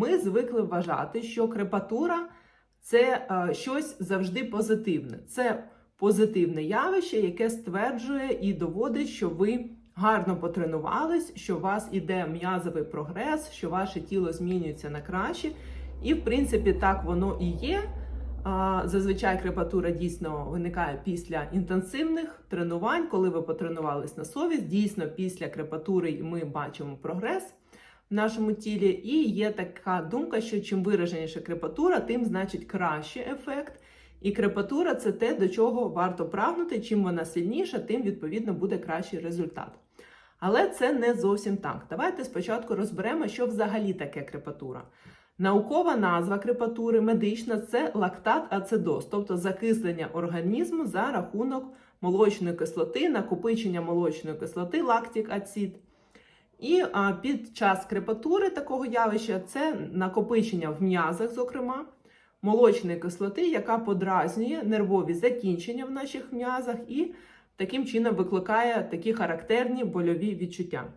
Ми звикли вважати, що крепатура це е, щось завжди позитивне. Це позитивне явище, яке стверджує і доводить, що ви гарно потренувались, що у вас іде м'язовий прогрес, що ваше тіло змінюється на краще. І, в принципі, так воно і є. А, Зазвичай крепатура дійсно виникає після інтенсивних тренувань, коли ви потренувались на совість. Дійсно, після крепатури ми бачимо прогрес в нашому тілі. І є така думка, що чим вираженіша крепатура, тим значить кращий ефект. І крепатура це те, до чого варто прагнути. Чим вона сильніша, тим відповідно буде кращий результат. Але це не зовсім так. Давайте спочатку розберемо, що взагалі таке крепатура. Наукова назва крепатури медична це лактат-ацидоз, тобто закислення організму за рахунок молочної кислоти, накопичення молочної кислоти, лактик ацид. І а, під час крепатури такого явища це накопичення в м'язах, зокрема, молочної кислоти, яка подразнює нервові закінчення в наших м'язах і таким чином викликає такі характерні больові відчуття.